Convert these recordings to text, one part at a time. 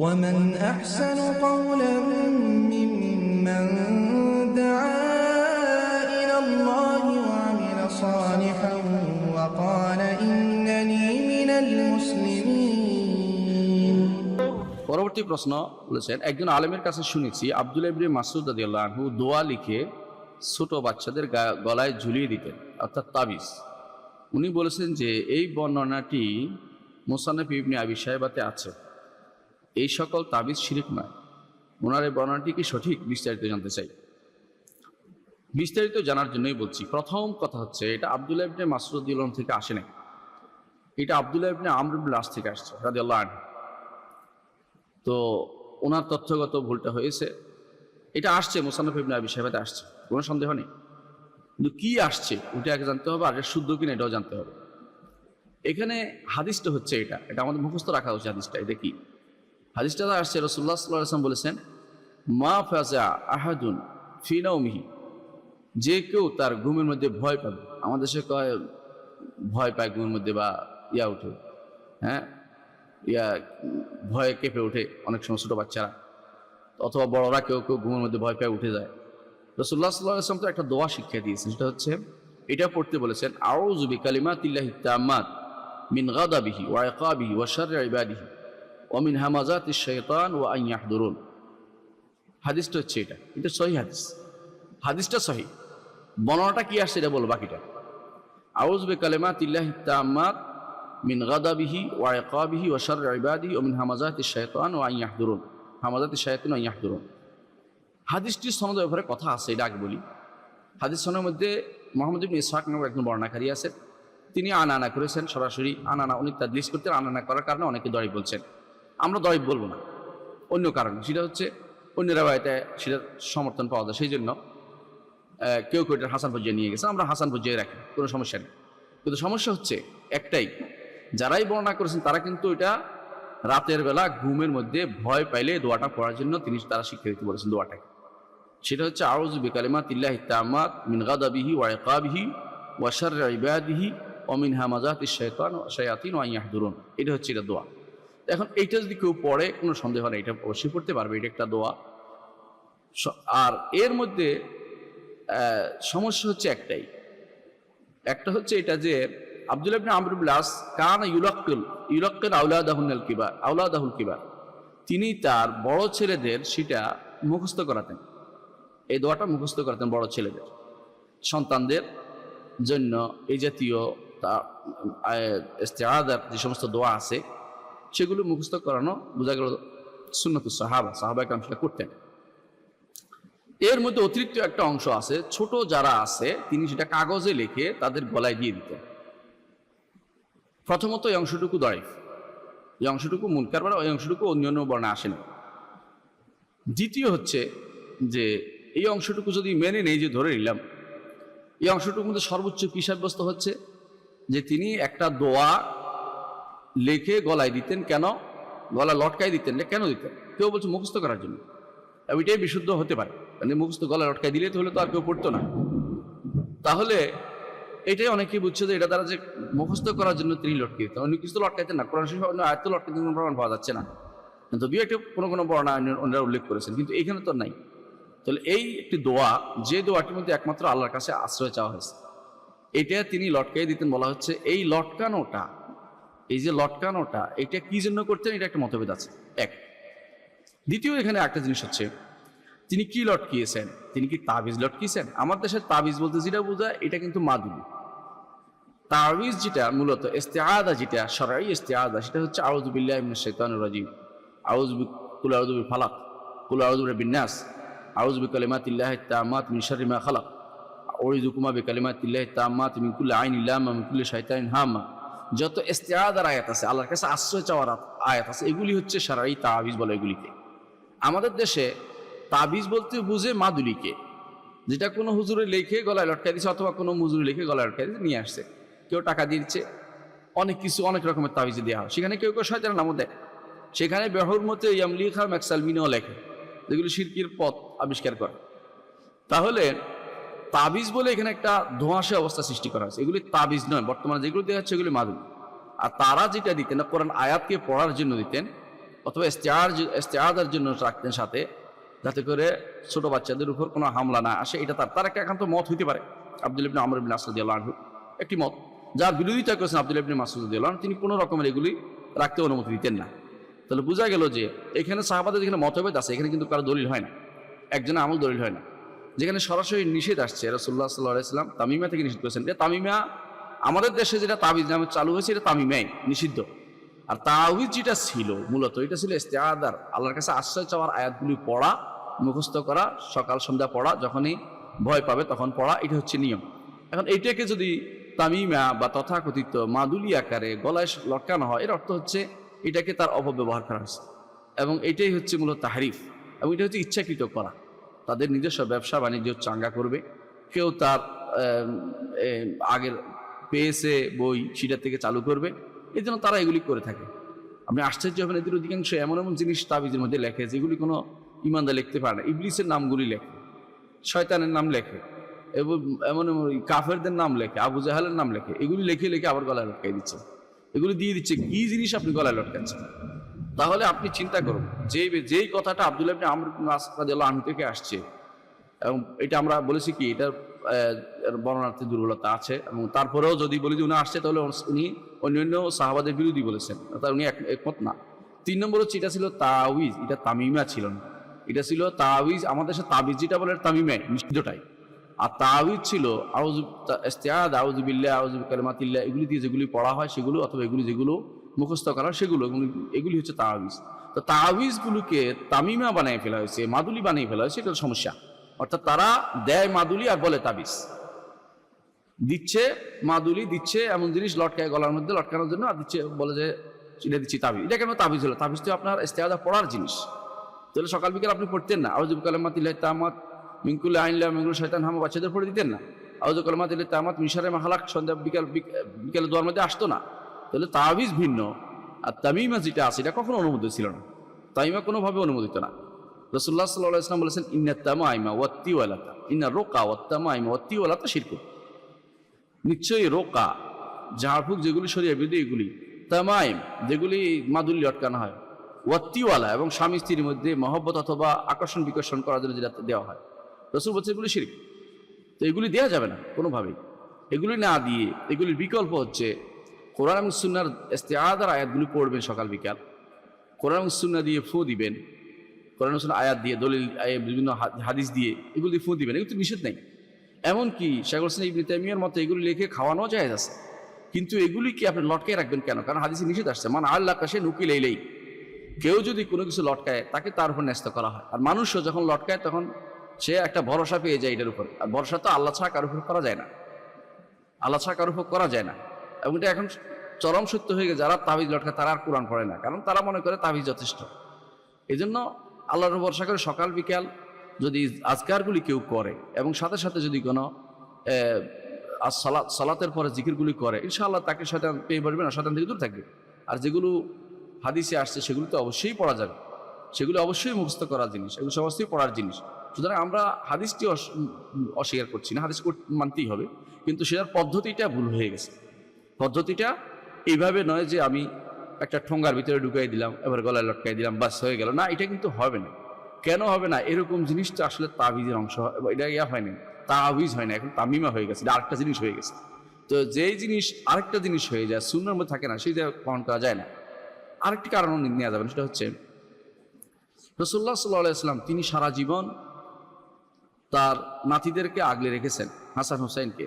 ومن أحسن قولا ممن دعا إلى الله وعمل صالحا وقال إنني من المسلمين পরবর্তী প্রশ্ন বলেছেন একজন আলেমের কাছে শুনেছি আব্দুল ইবনে মাসুদ রাদিয়াল্লাহু আনহু দোয়া লিখে ছোট বাচ্চাদের গা- গলায় ঝুলিয়ে দিতেন অর্থাৎ তাবিজ উনি বলেছেন যে এই বর্ণনাটি মোসানফ ইবনে আবি সাহেবাতে আছে এই সকল তাবিজ শিরিক নয়। ওনার এই বর্ণনাটি কি সঠিক? বিস্তারিত জানতে চাই। বিস্তারিত জানার জন্যই বলছি, প্রথম কথা হচ্ছে, এটা আব্দুল্লাহ ইবনে মাসুদ দিলন থেকে আসে নাই। এটা আব্দুল্লাহ ইবনে আমরুল আস থেকে আসছে, রাদিয়াল্লাহু আনহু। তো ওনার তথ্যগত ভুলটা হয়েছে। এটা আসছে মোসানফ ইবনে আবি সাহেবাতে আসছে, কোনো সন্দেহ নেই। কিন্তু কি আসছে, ওটা আগে জানতে হবে, আর এটা শুদ্ধ কিনা এটাও জানতে হবে। এখানে হাদিসটা হচ্ছে এটা এটা আমাদের মুখস্থ রাখা হচ্ছে হাদিসটা, এটা কি? হাদিসটা আসছে রসুল্লাহ সাল্লাহ আসলাম বলেছেন, মা ফাজা আহাদুন ফিনাউমিহি যে কেউ তার ঘুমের মধ্যে ভয় পাবে। আমাদের সে কয়, ভয় পায় ঘুমের মধ্যে বা ইয়া উঠে হ্যাঁ? ইয়া ভয়ে কেঁপে ওঠে অনেক সময় ছোটো বাচ্চারা। অথবা বড়রা কেউ কেউ ঘুমের মধ্যে ভয় পেয়ে উঠে যায়। রসুল্লাহ সাল্লাহ আসলাম তো একটা দোয়া শিক্ষা দিয়েছেন, সেটা হচ্ছে, এটা পড়তে বলেছেন আউজুবি কালিমা তিল্লাহি তাম্মাত মিন গাদাবিহি ওয়া ইকাবিহি ওয়া শাররি ইবাদিহি ওয়া মিন হামাজাতিশ শাইতান ওয়া আন ইয়াহদুরুন হাদিসটা হচ্ছে এটা। এটা সহি হাদিস। হাদিসটা সহি। বর্ণনাটা কি আসছে এটা বল বাকিটা। আউজ বে কালেমা তিল্লাহি তাম্মাত মিন গাদাবিহি ওয়া ইকাবিহি ওয়া শাররি ইবাদিহি ওয়া মিন হামাজাতিশ শাইতান ওয়া আন ইয়াহদুরুন। হামাজাতিশ শায়াতিন ওয়া আন ইয়াহদুরুন। হাদিসটির সনদের ব্যাপারে কথা আছে, এটা আগে বলি। হাদিস সনের মধ্যে মোহাম্মদ ইবনে ইসহাক নামক একজন বর্ণাকারী আছেন। তিনি আনানা করেছেন সরাসরি। আনা আনানা, উনি তাদলিস করতেন। আনানা করার কারণে অনেকে দড়ি বলছেন। আমরা দরিব বলব না। অন্য কারণ, সেটা হচ্ছে অন্য রেবায়তে সেটা সমর্থন পাওয়া যায় সেই জন্য কেউ কেউ এটা হাসান পর্যায়ে নিয়ে গেছে, আমরা হাসান পর্যায়ে রাখি, কোনো সমস্যা নেই। কিন্তু সমস্যা হচ্ছে একটাই, যারাই বর্ণনা করেছেন তারা কিন্তু এটা রাতের বেলা ঘুমের মধ্যে ভয় পাইলে দোয়াটা পড়ার জন্য তিনি তারা শিক্ষা দিতে বলেছেন দোয়াটাকে। সেটা হচ্ছে আউজ বিকালিমাত ইল্লাহি তামাত মিন গাদাবিহি ওয়া ইকাবিহি ওয়া শাররি ইবাদিহি অমিন মিন হামাজাতি শাইতান ওয়া শায়াতিন ওয়া ইয়াহদুরুন। এটা হচ্ছে এটা দোয়া। এখন এইটা যদি কেউ পড়ে, কোনো সন্দেহ নেই, এটা অবশ্যই পড়তে পারবে, এটা একটা দোয়া। আর এর মধ্যে সমস্যা হচ্ছে একটাই। একটা হচ্ছে এটা যে আব্দুল ইবনে আমর ইবনে আস কান ইউলাক্কিল ইউলাক্কিল আউলাদাহুল কিবার আউলাদাহুল কিবার। তিনি তার বড় ছেলেদের সেটা মুখস্থ করাতেন। এই দোয়াটা মুখস্থ করাতেন বড় ছেলেদের। সন্তানদের জন্য এই জাতীয় তা যে সমস্ত দোয়া আছে সেগুলো মুখস্থ করানো বোঝা গেল সুন্নত সাহাবা সাহাবা কাম সেটা করতেন। এর মধ্যে অতিরিক্ত একটা অংশ আছে, ছোট যারা আছে, তিনি সেটা কাগজে লিখে তাদের গলায় দিয়ে দিতেন। প্রথমত এই অংশটুকু দরিফ এই অংশটুকু মুনকার মানে ওই অংশটুকু অন্য অন্য বর্ণে আসে না দ্বিতীয় হচ্ছে যে এই অংশটুকু যদি মেনে নেই যে ধরে নিলাম, এই অংশটুকুর মধ্যে সর্বোচ্চ কি সাব্যস্ত হচ্ছে? যে তিনি একটা দোয়া লিখে গলায় দিতেন, কেন? গলা লটকাই দিতেন না, কেন দিতেন? কেউ বলছে মুখস্থ করার জন্য। ওইটাই বিশুদ্ধ হতে পারে। মানে মুখস্থ গলা লটকাই দিলে তো হলে তো আর কেউ পড়তো না। তাহলে এটাই অনেকেই বুঝছে যে এটা দ্বারা যে মুখস্থ করার জন্য তিনি লটকে দিতেন। অন্য কিছু তো লটকাইতেন না। কোরআন শরীফ অন্য আয়ত্ত লটকাইতে কোনো প্রমাণ পাওয়া যাচ্ছে না। যদিও একটা কোনো কোনো বর্ণা অন্যরা উল্লেখ করেছেন, কিন্তু এইখানে তো নাই। তাহলে এই একটি দোয়া, যে দোয়াটির মধ্যে একমাত্র আল্লাহর কাছে আশ্রয় চাওয়া হয়েছে এটা তিনি লটকাই দিতেন বলা হচ্ছে, এই লটকানোটা এই যে লটকানোটা, এটা কি জন্য করতেন? এটা একটা মতভেদ আছে। এক। দ্বিতীয়, এখানে একটা জিনিস হচ্ছে, তিনি কি লটকিয়েছেন? তিনি কি তাবিজ লটকিয়েছেন? আমার দেশের তাবিজ বলতে যেটা বোঝায়, এটা কিন্তু মাদুলি। তাবিজ যেটা মূলত, ইস্তেআদা যেটা সরাই ইস্তেআদা, সেটা হচ্ছে আউযুবিল্লাহি মিনাশ শাইতানির রাজিম। আউযু কুল আউযু বিল ফালাক, কুল আউযু বিন্নাস আউযু বিকালিমাতিল্লাহি তাম্মাত মিন শাররি মা খালাক, আউযুকুমা বিকালিমাতিল্লাহি তাম্মাত মিন কুল্লি আইনিন লামা মিন কুল্লি হাম্মা। যত ইস্তেআদার আয়াত আছে, আল্লাহর কাছে আশ্রয় চাওয়ার আয়াত আছে, এগুলি হচ্ছে সারাই তাবিজ বলে এগুলিকে। আমাদের দেশে তাবিজ বলতে বুঝে মাদুলিকে, যেটা কোনো হুজুরে লেখে গলায় লটকাই দিচ্ছে অথবা কোনো মুজুরে লিখে গলায় লটকাই দিচ্ছে নিয়ে আসছে। কেউ টাকা দিচ্ছে, অনেক কিছু, অনেক রকমের তাবিজ দেওয়া হয়। সেখানে কেউ কেউ শয়তানের নামও দেয়। সেখানে বেহর মতে ইয়ামলিখা ম্যাকসালমিনও লেখে, যেগুলি শিরকির পথ আবিষ্কার করে। তাহলে তাবিজ বলে এখানে একটা ধোঁয়াশে অবস্থা সৃষ্টি করা হয়েছে। এগুলি তাবিজ নয়, বর্তমানে যেগুলো দেওয়া হচ্ছে এগুলি মাদুলি আর তারা যেটা দিতেন না, কোরআন আয়াতকে পড়ার জন্য দিতেন, অথবা ইস্তেহার ইস্তেহাদের জন্য রাখতেন সাথে, যাতে করে ছোট বাচ্চাদের উপর কোনো হামলা না আসে। এটা তার তার একটা একান্ত মত হইতে পারে, আব্দুল ইবনে আমর ইবনে আসাদ আনহু। একটি মত, যার বিরোধিতা করেছেন আব্দুল ইবনে মাসুদ আল্লাহ তিনি কোনো রকমের এগুলি রাখতে অনুমতি দিতেন না। তাহলে বোঝা গেল যে, এখানে সাহাবাদের যেখানে মতভেদ আছে, এখানে কিন্তু কারও দলিল হয় না। একজনের আমল দলিল হয় না। যেখানে সরাসরি নিষেধ আসছে রসুল্লাহ সাল্লাহ ইসলাম তামিমা থেকে নিষেধ করেছেন। যে তামিমা, আমাদের দেশে যেটা তাবিজ নামে চালু হয়েছে, এটা তামিমাই, নিষিদ্ধ। আর তাহিদ যেটা ছিল, মূলত এটা ছিল ইস্তেহাদার, আল্লাহর কাছে আশ্রয় চাওয়ার আয়াতগুলি পড়া, মুখস্থ করা, সকাল সন্ধ্যা পড়া, যখনই ভয় পাবে তখন পড়া, এটা হচ্ছে নিয়ম। এখন এইটাকে যদি তামিমা বা তথাকথিত মাদুলি আকারে গলায় লটকানো হয়, এর অর্থ হচ্ছে এটাকে তার অপব্যবহার করা হয়েছে। এবং এটাই হচ্ছে মূলত তাহারিফ, এবং এটা হচ্ছে ইচ্ছাকৃত করা। তাদের নিজস্ব ব্যবসা বাণিজ্য চাঙ্গা করবে। কেউ তার আগের পেয়েছে বই সেটা থেকে চালু করবে। এই জন্য তারা এগুলি করে থাকে। আপনি আশ্চর্য হবেন, এদের অধিকাংশ এমন এমন জিনিস তাবিজের মধ্যে লেখে, যেগুলি কোনো ইমানদার লিখতে পারে না। ইবলিসের নামগুলি লেখে, শয়তানের নাম লেখে, এবং এমন এমন কাফেরদের নাম লেখে, আবু জাহালের নাম লেখে। এগুলি লিখে লিখে আবার গলায় লটকাই দিচ্ছে। এগুলি দিয়ে দিচ্ছে, কি জিনিস আপনি গলায় লটকাচ্ছেন? তাহলে আপনি চিন্তা করুন যে যেই কথাটা আব্দুল্লাহ আপনি আমর রাদিয়াল্লাহু থেকে আসছে, এবং এটা আমরা বলেছি কি, এটার বর্ণনার্থী দুর্বলতা আছে, এবং তারপরেও যদি বলি যে উনি আসছে, তাহলে উনি অন্যান্য সাহাবাদের বিরোধী বলেছেন, অর্থাৎ উনি এক- একমত না। তিন নম্বর হচ্ছে এটা ছিল তাওয়িজ, এটা তামিমা ছিল না। এটা ছিল তাওয়িজ, আমাদের দেশে তাবিজ যেটা বলে তামিমে, নিষিদ্ধটাই। আর তাওয়িজ ছিল আউজ ইস্তেহাদ আউজুবিল্লাহ আউজুব কালিমাতিল্লাহ এগুলি দিয়ে যেগুলি পড়া হয় সেগুলো, অথবা এগুলি যেগুলো মুখস্থ করা সেগুলো এগুলি- হচ্ছে তাওয়িজ তো তাওয়িজগুলোকে তামিমা বানিয়ে ফেলা হয়েছে, মাদুলি বানিয়ে ফেলা হয়েছে এটা সমস্যা। অর্থাৎ তারা দেয় মাদুলি আর বলে তাবিজ। দিচ্ছে মাদুলি, দিচ্ছে এমন জিনিস লটকায় গলার মধ্যে লটকানোর জন্য, আর দিচ্ছে, বলে যে, এটা দিচ্ছি তাবিজ। এটা কেন তাবিজ হলো? তাবিজ তো আপনার ইস্তেহাদা পড়ার জিনিস। তাহলে সকাল বিকেল আপনি পড়তেন না। আউজুব কালামাতিল্লাহ তামাত মিঙ্কুল আইনলা মিঙ্কুল শয়তান হামা বাচ্চাদের পড়ে দিতেন না। আউজুব কালামাতিল্লাহ তামাত মিশারে মাহালাক সন্ধ্যা বিকাল, বিক- বিকেলে দোয়ার মধ্যে আসতো না। তাহলে তাবিজ ভিন্ন। আর তামিমা যেটা আছে, এটা কখনো অনুমোদিত ছিল না। তামিমা কোনোভাবে অনুমোদিত না। রসুল্লাহ সাল্লাহ ইসলাম বলেছেন, ইন্না তামা আইমা ওয়াত্তি ওয়ালাতা ইন্না রোকা ওয়াত্তামা আইমা ওয়াত্তি ওয়ালাতা শিরকুন। নিশ্চয়ই রোকা ঝাড়ফুঁক যেগুলি সরিয়ে বিরোধী, এগুলি তামাইম, যেগুলি মাদুলি লটকানো হয়। ওয়াত্তিওয়ালা এবং স্বামী স্ত্রীর মধ্যে মহব্বত অথবা আকর্ষণ বিকর্ষণ করার জন্য যেটা দেওয়া হয়। রসুল বলছে এগুলি শিরিক। তো এগুলি দেওয়া যাবে না কোনোভাবেই। এগুলি না দিয়ে, এগুলির বিকল্প হচ্ছে কোরআন এবং সুন্নার ইস্তেআদার আয়াতগুলি পড়বেন সকাল বিকাল। কোরআন এবং সুন্না দিয়ে ফু দিবেন। কোরআন এবং সুন্নাহ আয়াত দিয়ে, দলিল বিভিন্ন হাদিস দিয়ে এগুলি ফু দিবেন। এগুলো তো নিষেধ নেই। এমনকি শেখ হোসেন ইবনি তাইমিয়ার মতো এগুলি লিখে খাওয়ানো যায় আছে। কিন্তু এগুলি কি আপনি লটকায় রাখবেন কেন? কারণ হাদিসে নিষেধ আসছে মানে আল্লাহ কাছে নুকিল এইলেই কেউ যদি কোনো কিছু লটকায়, তাকে তার উপর ন্যস্ত করা হয়। আর মানুষও যখন লটকায়, তখন সে একটা ভরসা পেয়ে যায় এটার উপর। আর ভরসা তো আল্লাহ ছাড়া কারোর করা যায় না। আল্লাহ ছাড়া কারোর করা যায় না। এবং এটা এখন চরম সত্য হয়ে গেছে, যারা তাবিজ লটকায় তারা আর কোরআন পড়ে না। কারণ তারা মনে করে তাবিজ যথেষ্ট। এই জন্য আল্লাহর ভরসা করে সকাল, বিকাল যদি আজকারগুলি কেউ করে এবং সাথে সাথে যদি কোনো আর সালাত, সালাতের পরে জিকিরগুলি করে, ইনশাআল্লাহ তাকে শয়তান পেয়ে পারবে না, শয়তান থেকে দূর থাকবে। আর যেগুলো হাদিসে আসছে সেগুলো তো অবশ্যই পড়া যাবে। সেগুলো অবশ্যই মুখস্থ করার জিনিস, এগুলো সমস্তই পড়ার জিনিস। সুতরাং আমরা হাদিসটি অস- অস্বীকার করছি না, হাদিস মানতেই হবে, কিন্তু সেটার পদ্ধতিটা ভুল হয়ে গেছে। পদ্ধতিটা এইভাবে নয় যে আমি একটা ঠোঙ্গার ভিতরে ঢুকাই দিলাম, এবার গলায় লটকাই দিলাম, বাস হয়ে গেল। না, এটা কিন্তু হবে না। কেন হবে না? এরকম জিনিসটা আসলে তাবিজের অংশ এটা ইয়া হয়নি তাবিজ হয় না এখন তামিমা হয়ে গেছে আরেকটা জিনিস হয়ে গেছে। তো যেই জিনিস, আরেকটা জিনিস হয়ে যায় শূন্যের মধ্যে থাকে না সেইটা প্রমাণ করা যায় না। আরেকটি কারণও নেওয়া যাবে সেটা হচ্ছে রসুল্লাহ সাল্লাহ তিনি সারা জীবন তার নাতিদেরকে আগলে রেখেছেন, হাসান হুসাইনকে,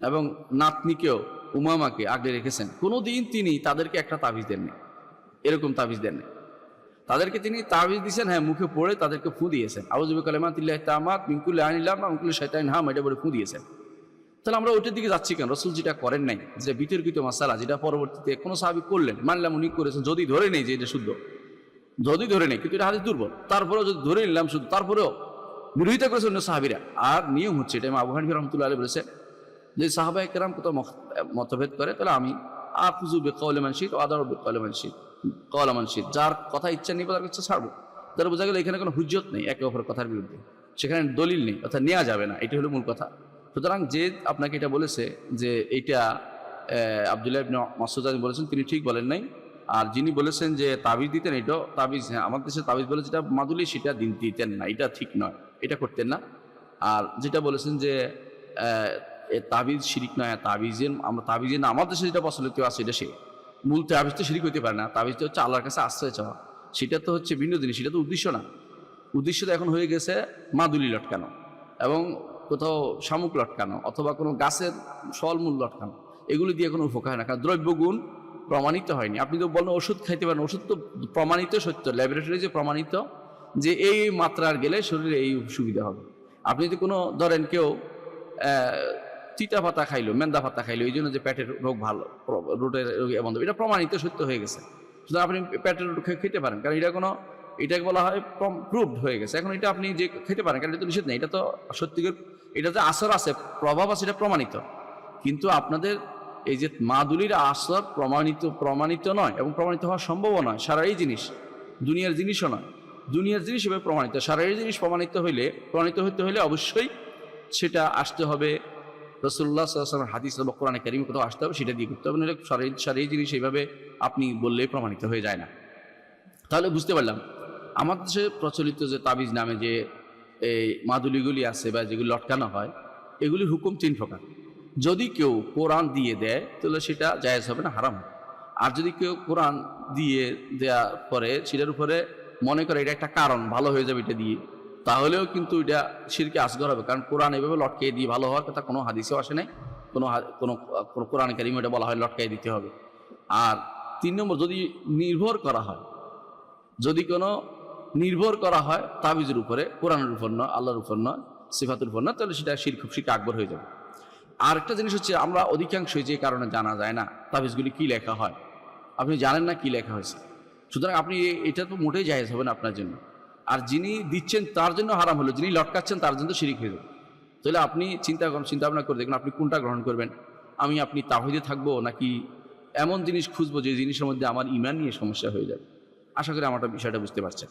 এবং নাতনিকেও উমামাকে আগলে রেখেছেন। কোনোদিন তিনি তাদেরকে একটা তাবিজ দেননি। এরকম তাবিজ দেননি। তাদেরকে তিনি তাবিজ দিয়েছেন হ্যাঁ মুখে পড়ে তাদেরকে ফু দিয়েছেন। আউজুব কালেমাতিল্লাহ তামাত মিঙ্কুল আনিলাম মিঙ্কুল শৈতান হাম, এটা বলে ফু দিয়েছেন। তাহলে আমরা ওইটার দিকে যাচ্ছি কেন? রসুল যেটা করেন নাই, যে বিতর্কিত মাসালা যেটা পরবর্তীতে কোনো সাহাবি করলেন, মানলাম উনি করেছেন, যদি ধরে নেই যে এটা শুদ্ধ, যদি ধরে নেই, কিন্তু এটা হাদিস দুর্বল। তারপরেও যদি ধরে নিলাম শুধু তারপরেও বিরোধিতা করেছে অন্য সাহাবিরা। আর নিয়ম হচ্ছে, এটা আবু হানিফা রহমতুল্লাহ আলী বলেছে যে সাহাবা একরাম কোথাও মতভেদ করে তাহলে আমি আফুজু বেকৌলে মানসিদ ও আদার বেকৌলে মানসিদ কওলা মানসিদ যার কথা ইচ্ছা নেই তার ইচ্ছা ছাড়বো। তার বোঝা গেল এখানে কোনো হুজ্জত নেই একে অপরের কথার বিরুদ্ধে। সেখানে দলিল নেই অর্থাৎ নেওয়া যাবে না এটি হলো মূল কথা। সুতরাং যে আপনাকে এটা বলেছে যে আহ, আবদুল্লাহ মাসুদ আলী বলেছেন তিনি ঠিক বলেন নাই। আর যিনি বলেছেন যে তাবিজ দিতেন এটাও তাবিজ হ্যাঁ আমার দেশে তাবিজ বলে যেটা মাদুলি সেটা দিন দিতেন না এটা ঠিক নয় এটা করতেন না। আর যেটা বলেছেন যে এ তাবিজ শিরিক নয় তাবিজের, আমরা তাবিজের না আমাদের দেশে যেটা প্রচলিত আছে এটা সে। মূল তাবিজ তো শিরিক হইতে পারে না, তাবিজ তো হচ্ছে আল্লাহর কাছে আশ্রয় চাওয়া। সেটা তো হচ্ছে ভিন্ন জিনিস, সেটা তো উদ্দেশ্য না। উদ্দেশ্য তো এখন হয়ে গেছে মাদুলি লটকানো এবং কোথাও শামুক লটকানো অথবা কোনো গাছের ফলমূল লটকানো। এগুলি দিয়ে কোনো উপকার হয় না, কারণ দ্রব্যগুণ প্রমাণিত হয়নি। আপনি তো বলেন ওষুধ খাইতে পারেন, ওষুধ তো প্রমাণিত সত্য ল্যাবরেটরি যে প্রমাণিত যে এই মাত্রার গেলে শরীরে এই সুবিধা হবে। আপনি যদি কোনো, ধরেন কেউ তিতা পাতা খাইলো, মেন্দা পাতা খাইলো, এই জন্য যে পেটের রোগ ভালো রোগ বন্ধ এটা প্রমাণিত সত্য হয়ে গেছে। সুতরাং আপনি পেটের রোগ খেতে পারেন, কারণ এটা কোনো, এটাকে বলা হয় প্রুভড হয়ে গেছে। এখন এটা আপনি যে খেতে পারেন, কারণ এটা তো নিষেধ নেই, এটা তো সত্যিকার, এটা যে আসর আছে, প্রভাব আছে, এটা প্রমাণিত। কিন্তু আপনাদের এই যে মাদুলির আসর প্রমাণিত প্রমাণিত নয় এবং প্রমাণিত হওয়া সম্ভব নয়, সারা এই জিনিস, দুনিয়ার জিনিসও নয়। দুনিয়ার জিনিস এভাবে প্রমাণিত, সারা এই জিনিস প্রমাণিত হইলে, প্রমাণিত হতে হলে অবশ্যই সেটা আসতে হবে রসুল্লাহ সাল্লামের হাদিস বা কোরআনে কারিম কোথাও আসতে হবে, সেটা দিয়ে করতে হবে। নাহলে সারা সারা জিনিস এইভাবে আপনি বললে প্রমাণিত হয়ে যায় না। তাহলে বুঝতে পারলাম আমাদের দেশে প্রচলিত যে তাবিজ নামে যে এই মাদুলিগুলি আছে বা যেগুলি লটকানো হয়, এগুলির হুকুম তিন প্রকার। যদি কেউ কোরআন দিয়ে দেয়, তাহলে সেটা জায়েজ হবে না, হারাম আর যদি কেউ কোরআন দিয়ে দেওয়ার পরে, সেটার উপরে মনে করে এটা একটা কারণ, ভালো হয়ে যাবে এটা দিয়ে তাহলেও কিন্তু এটা শিরকে আসগর হবে। কারণ কোরআন এভাবে লটকে দিয়ে ভালো হওয়ার কথা কোনো হাদিসেও আসে নাই। কোনো কোনো কোরআন কারিমে এটা বলা হয় লটকাই দিতে হবে। আর তিন নম্বর, যদি নির্ভর করা হয়, যদি কোনো নির্ভর করা হয় তাবিজের উপরে, কোরআনের উপর নয়, আল্লাহর উপর নয় সিফাতের উপর নয়, তাহলে সেটা শির খুব শিরকে আকবর হয়ে যাবে। আর একটা জিনিস হচ্ছে, আমরা অধিকাংশই যে কারণে জানা যায় না তাবিজগুলি কি লেখা হয়। আপনি জানেন না কি লেখা হয়েছে। সুতরাং আপনি এটা তো মোটেই জায়েজ হবে না আপনার জন্য। আর যিনি দিচ্ছেন তার জন্য হারাম হলো, যিনি লটকাচ্ছেন তার জন্য শিরিক হয়ে যাবে। তাহলে আপনি চিন্তা চিন্তা ভাবনা করে দেখুন আপনি কোনটা গ্রহণ করবেন। আমি আপনি তাহিদে থাকব নাকি এমন জিনিস খুঁজবো যে জিনিসের মধ্যে আমার ইমান নিয়ে সমস্যা হয়ে যাবে? আশা করি আমার বিষয়টা বুঝতে পারছেন।